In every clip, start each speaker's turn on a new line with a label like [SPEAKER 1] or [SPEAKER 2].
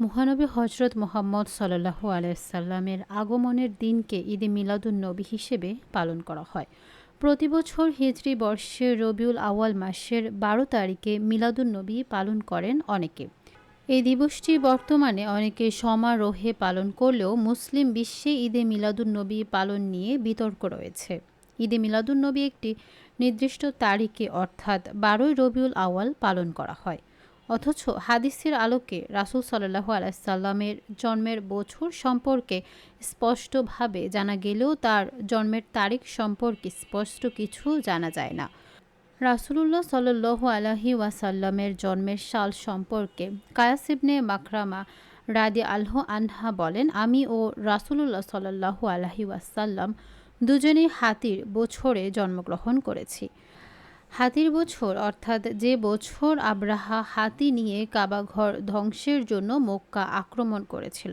[SPEAKER 1] মহানবী হজরত মোহাম্মদ সাল্লাহ আলাইসাল্লামের আগমনের দিনকে ঈদে মিলাদুন নবী হিসেবে পালন করা হয়। প্রতি বছর হিজরি বর্ষের রবিউল আওয়াল মাসের বারো তারিখে মিলাদুন নবী পালন করেন অনেকে। এই দিবসটি বর্তমানে অনেকে সমারোহে পালন করলেও মুসলিম বিশ্বে ঈদে মিলাদুন নবী পালন নিয়ে বিতর্ক রয়েছে। ঈদে মিলাদুন নবী একটি নির্দিষ্ট তারিখে অর্থাৎ বারোই রবিউল আওয়াল পালন করা হয়। অথচ হাদিসের আলোকে রাসুল সাল্লাহু আলাইসাল্লামের জন্মের বছর সম্পর্কে স্পষ্টভাবে জানা গেলেও তার জন্মের তারিখ সম্পর্কে স্পষ্ট কিছু জানা যায় না। রাসুলুল্লাহ সাল্লু আলহি ওয়াসাল্লামের জন্মের সাল সম্পর্কে কায়াসিবনে মাকরামা রাদি আলহ আনহা বলেন, আমি ও রাসুলুল্লাহ সাল্লাহু আলহি ওয়াসাল্লাম দুজনেই হাতির বছরে জন্মগ্রহণ করেছি। হাতির বছর, অর্থাৎ যে বছর আব্রাহা হাতি নিয়ে কাবাঘর ধ্বংসের জন্য মক্কা আক্রমণ করেছিল।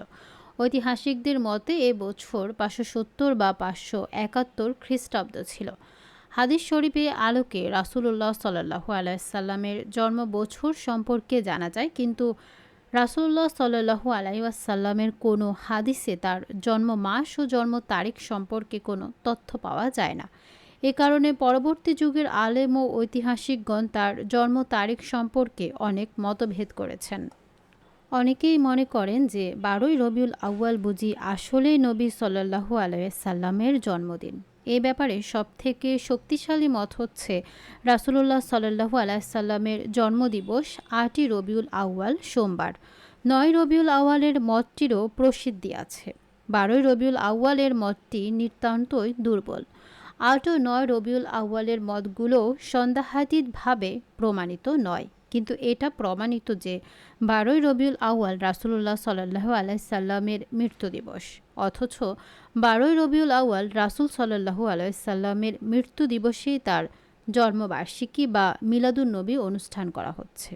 [SPEAKER 1] ঐতিহাসিকদের মতে এ বছর পাঁচশো সত্তর বা পাঁচশো একাত্তর খ্রিস্টাব্দ ছিল। হাদিস শরীফে আলোকে রাসুলুল্লাহ সাল্লাহু আলাইসাল্লামের জন্ম বছর সম্পর্কে জানা যায়, কিন্তু রাসুল্লাহ সাল্লাহু আলাইসাল্লামের কোনো হাদিসে তার জন্ম মাস ও জন্ম তারিখ সম্পর্কে কোনো তথ্য পাওয়া যায় না। এ কারণে পরবর্তী যুগের আলেম ও ঐতিহাসিকগণ তার জন্ম তারিখ সম্পর্কে অনেক মতভেদ করেছেন। অনেকেই মনে করেন যে বারোই রবিউল আউয়াল বুঝি আসলেই নবী সাল্লাহু আলাইসাল্লামের জন্মদিন। এ ব্যাপারে সবথেকে শক্তিশালী মত হচ্ছে রাসুলুল্লাহ সাল্লাহু আলাইসাল্লামের জন্মদিবস আটই রবিউল আউয়াল সোমবার। নয় রবিউল আউয়ালের মতটিরও প্রসিদ্ধি আছে। বারোই রবিউল আউয়ালের মতটি নিতান্তই দুর্বল। আট ও নয় রবিউল আউ্বালের মতগুলো সন্দেহাতীতভাবে প্রমাণিত নয়। কিন্তু এটা প্রমাণিত যে বারোই রবিউল আউ্য়াল রাসুলুল্লাহ সাল্লাহ আলাইসাল্লামের মৃত্যু দিবস। অথচ বারোই রবিউল আউ্য়াল রাসুল সাল্লাহু আলাইসাল্লামের মৃত্যু দিবসেই তার জন্মবার্ষিকী বা মিলাদুন্নবী অনুষ্ঠান করা হচ্ছে।